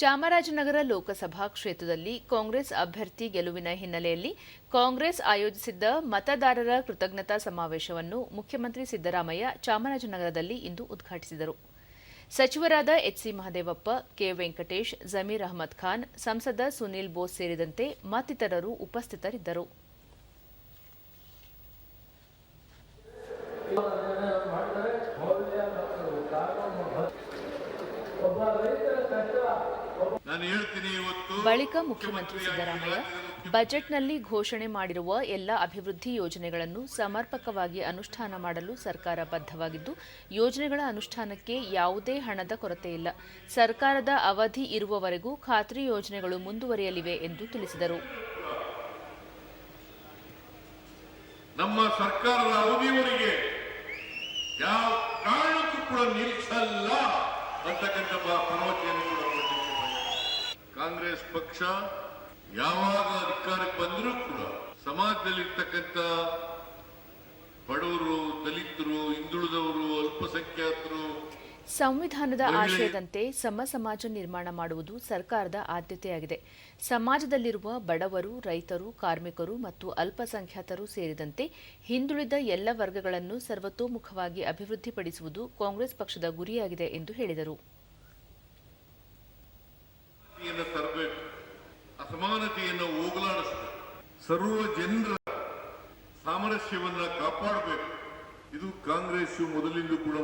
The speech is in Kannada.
ಚಾಮರಾಜನಗರ ಲೋಕಸಭಾ ಕ್ಷೇತ್ರದಲ್ಲಿ ಕಾಂಗ್ರೆಸ್ ಅಭ್ಯರ್ಥಿ ಗೆಲುವಿನ ಹಿನ್ನೆಲೆಯಲ್ಲಿ ಕಾಂಗ್ರೆಸ್ ಆಯೋಜಿಸಿದ್ದ ಮತದಾರರ ಕೃತಜ್ಞತಾ ಸಮಾವೇಶವನ್ನು ಮುಖ್ಯಮಂತ್ರಿ ಸಿದ್ದರಾಮಯ್ಯ ಚಾಮರಾಜನಗರದಲ್ಲಿ ಇಂದು ಉದ್ಘಾಟಿಸಿದರು. ಸಚಿವರಾದ ಎಚ್ಸಿ ಮಹದೇವಪ್ಪ, ಕೆ ವೆಂಕಟೇಶ್, ಜಮೀರ್ ಅಹಮದ್ ಖಾನ್, ಸಂಸದ ಸುನೀಲ್ ಬೋಸ್ ಸೇರಿದಂತೆ ಮತ್ತಿತರರು ಉಪಸ್ಥಿತರಿದ್ದರು. ಬಳಿಕ ಮುಖ್ಯಮಂತ್ರಿ ಸಿದ್ದರಾಮಯ್ಯ ಬಜೆಟ್ನಲ್ಲಿ ಘೋಷಣೆ ಮಾಡಿರುವ ಎಲ್ಲ ಅಭಿವೃದ್ಧಿ ಯೋಜನೆಗಳನ್ನು ಸಮರ್ಪಕವಾಗಿ ಅನುಷ್ಠಾನ ಮಾಡಲು ಸರ್ಕಾರ ಬದ್ಧವಾಗಿದ್ದು ಯೋಜನೆಗಳ ಅನುಷ್ಠಾನಕ್ಕೆ ಯಾವುದೇ ಹಣದ ಕೊರತೆ ಇಲ್ಲ. ಸರ್ಕಾರದ ಅವಧಿ ಇರುವವರೆಗೂ ಖಾತ್ರಿ ಯೋಜನೆಗಳು ಮುಂದುವರಿಯಲಿವೆ ಎಂದು ತಿಳಿಸಿದರು. ನಮ್ಮ ಸರ್ಕಾರದ ಅವಧಿಯವರೆಗೆ ಯಾವ ಕಾರಣಕ್ಕೂ ಕೂಡ ನಿಲ್ಲಿಸಲ್ಲ. ಅಂತಕ್ಕಂಥ ಭರವಸೆಯನ್ನು ಕೂಡ ಕಾಂಗ್ರೆಸ್ ಪಕ್ಷ ಯಾವಾಗ ಅಧಿಕಾರಕ್ಕೆ ಬಂದರೂ ಕೂಡ ಸಮಾಜದಲ್ಲಿರ್ತಕ್ಕಂಥ ಬಡವರು ದಲಿತರು ಹಿಂದುಳಿದವರು ಸಂವಿಧಾನದ ಆಶಯದಂತೆ ಸಮ ಸಮಾಜ ನಿರ್ಮಾಣ ಮಾಡುವುದು ಸರ್ಕಾರದ ಆದ್ಯತೆಯಾಗಿದೆ. ಸಮಾಜದಲ್ಲಿರುವ ಬಡವರು ರೈತರು ಕಾರ್ಮಿಕರು ಮತ್ತು ಅಲ್ಪಸಂಖ್ಯಾತರು ಸೇರಿದಂತೆ ಹಿಂದುಳಿದ ಎಲ್ಲ ವರ್ಗಗಳನ್ನು ಸರ್ವತೋಮುಖವಾಗಿ ಅಭಿವೃದ್ಧಿಪಡಿಸುವುದು ಕಾಂಗ್ರೆಸ್ ಪಕ್ಷದ ಗುರಿಯಾಗಿದೆ ಎಂದು ಹೇಳಿದರು. ಅಸಮಾನತೆಯನ್ನು ತರಬೇಕು. ಅಸಮಾನತೆಯನ್ನು ಸರ್ವ ಜನರ ಸಾಮರಸ್ಯವನ್ನ ಕಾಪಾಡಬೇಕು. ಇದು ಕಾಂಗ್ರೆಸ್ ಮೊದಲಿಂದ ಕೂಡ